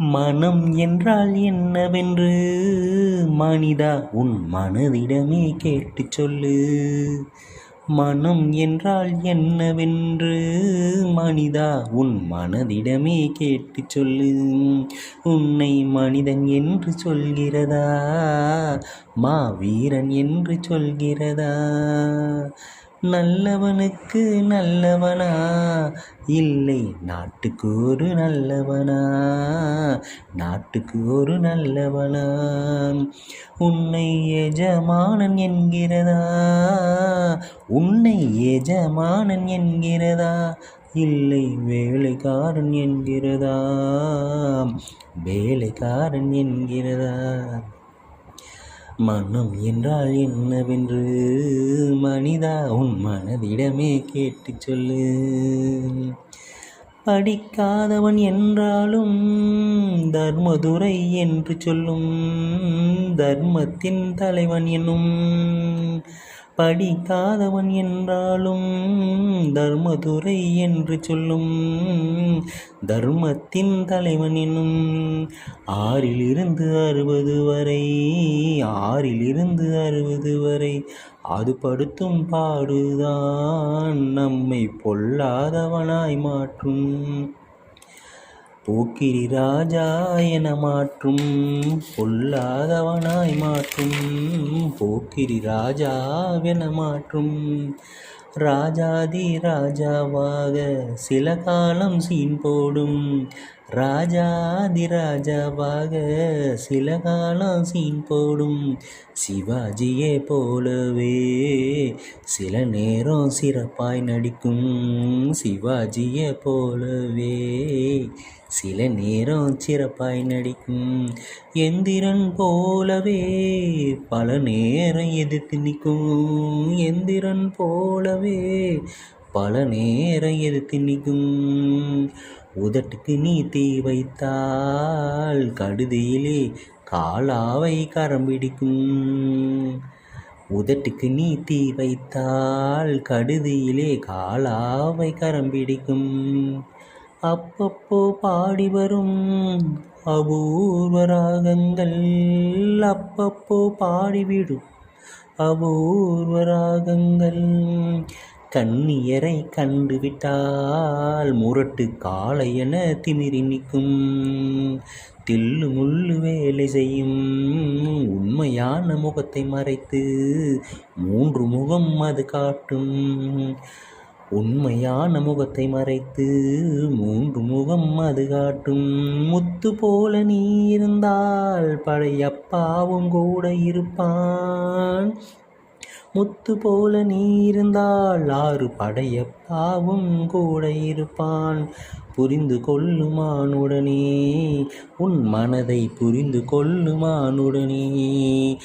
மனம் என்றால் என்னவென்று? மனிதா உன் மனதிடமே கேட்டுச் சொல்லு. மனம் என்றால் என்னவென்று? மனிதா உன் மனதிடமே கேட்டுச் சொல்லு. உன்னை மனிதன் என்று சொல்கிறதா? மாவீரன் என்று சொல்கிறதா? நல்லவனுக்கு நல்லவனா? இல்லை நாட்டுக்கு ஒரு நல்லவனா? நாட்டுக்கு ஒரு நல்லவனா? உன்னை எஜமானன் என்கிறதா? உன்னை எஜமானன் என்கிறதா? இல்லை வேலைக்காரன் என்கிறதா? வேலைக்காரன் என்கிறதா? மனம் என்றால் என்னவென்று? மனிதா உன் மனதிடமே கேட்டுச் சொல்லு. படிக்காதவன் என்றாலும் தர்மதுரை என்று சொல்லும். தர்மத்தின் தலைவன் என்னும் படிக்காதவன் என்றாலும் தர்மதுரை என்று சொல்லும் தர்மத்தின் தலைவன் என்னும் ஆறிலிருந்து அறுபது வரை ஆறிலிருந்து அறுபது வரை அது படுத்தும் பாடுதான் நம்மை பொல்லாதவனாய் மாற்றும். போக்கிரி ராஜா என மாற்றும் பொல்லாதவனாய் மாற்றும் போக்கிரி ராஜாவென மாற்றும். ராஜாதி ராஜாவாக சில காலம் சீன் போடும். ராஜாதி ராஜாவாக சில காலம் சீன் போடும். சிவாஜியே போலவே சில நேரம் சிறப்பாய் நடிக்கும். சிவாஜியை போலவே சில நேரம் சிறப்பாய் நடிக்கும். எந்திரன் போலவே பல நேரம் எதிர்த்து நிற்கும். எந்திரன் போலவே பல நேரம் எதிர்த்து நிற்கும்? உதட்டுக்கு நீ தீ வைத்தால் கடுதியிலே காலாவை கரம் பிடிக்கும். உதட்டுக்கு நீ தீ வைத்தால் கடுதியிலே காலாவை கரம் பிடிக்கும். அப்பப்போ பாடி வரும் அபூர்வ ராகங்கள் அப்பப்போ பாடிவிடும் அபூர்வ ராகங்கள் கண்ணியரை கண்டுவிட்டால் முரட்டு காளை என திமிரி நிற்கும். தில்லு முள்ளு வேலை செய்யும் உண்மையான முகத்தை மறைத்து மூன்று முகம் அது காட்டும். உண்மையான முகத்தை மறைத்து மூன்று முகம் அது காட்டும். முத்து போல நீ இருந்தால் பழையப்பாவும் கூட இருப்பான். முத்து போல நீ இருந்தால் ஆறு படையப்பாவும் கூட இருப்பான். புரிந்து கொள்ளுமானுடனே உன் மனதை புரிந்து கொள்ளுமானுடனே